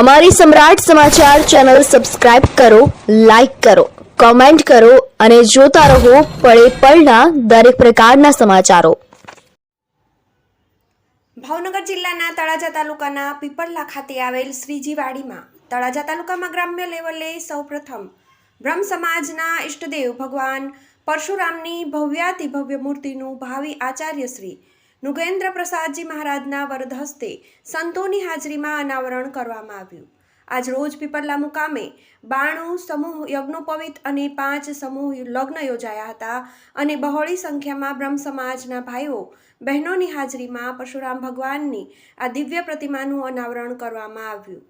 અમારી Samrat Samachar channel subscribe કરો, like કરો, કોમેન્ટ કરો અને જોતા રહો પળે પળના દરેક પ્રકારના સમાચારો. ભાવનગર જિલ્લાના તળાજા તાલુકાના પીપળલા ખાતે આવેલ શ્રીજીવાડીમાં તળાજા તાલુકામાં ગ્રામ્ય લેવલે સૌપ્રથમ બ્રહ્મ સમાજના ઇષ્ટદેવ ભગવાન પરશુરામની ભવ્યાતિ ભવ્ય મૂર્તિનું ભાવિ આચાર્ય શ્રી નુગેન્દ્ર પ્રસાદજી મહારાજના વરદ હસ્તે સંતોની હાજરીમાં અનાવરણ કરવામાં આવ્યું. આજ રોજ પીપરલા મુકામે બાણું સમૂહ યજ્ઞોપવિત અને પાંચ સમૂહ લગ્ન યોજાયા હતા અને બહોળી સંખ્યામાં બ્રહ્મ સમાજના ભાઈઓ, બહેનોની હાજરીમાં પરશુરામ ભગવાનની આ દિવ્ય પ્રતિમાનું અનાવરણ કરવામાં આવ્યું.